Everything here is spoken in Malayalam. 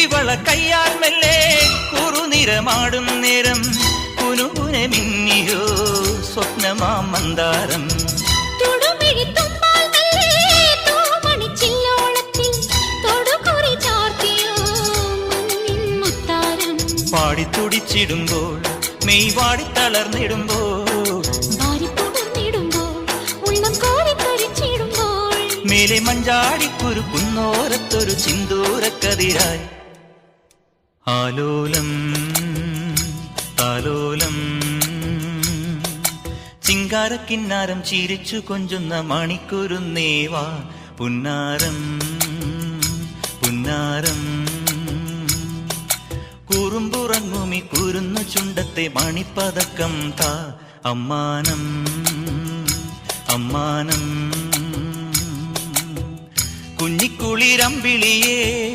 കുപ്പിവള കയ്യാൽ മെല്ലെ കുറുനിറമാടും നേരം. കുനുകുനെ മിന്നിയോ സ്വപ്നമാ മന്ദാരം. പാടിത്തുടിച്ചിടുമ്പോൾ മെയ് വാടി തളർന്നിടുമ്പോൾ. മേലെ മഞ്ചാടിക്കുരു കുന്നോരത്തൊരു ചിന്തൂരക്കതിരായി. ആലോലം താലോലം. ചിങ്കാരക്കിന്നാരം ചിരിച്ചു കൊഞ്ചുന്ന മണിക്കുരുന്നേവാ പുന്നാരം പുന്നാരം. കുറുമ്പുറങ്ങുമി കുരുന്നു ചുണ്ടത്തെ മണിപ്പതക്കം താ അമ്മാനം അമ്മാനം. കുഞ്ഞിക്കുളിരമ്പിളിയേ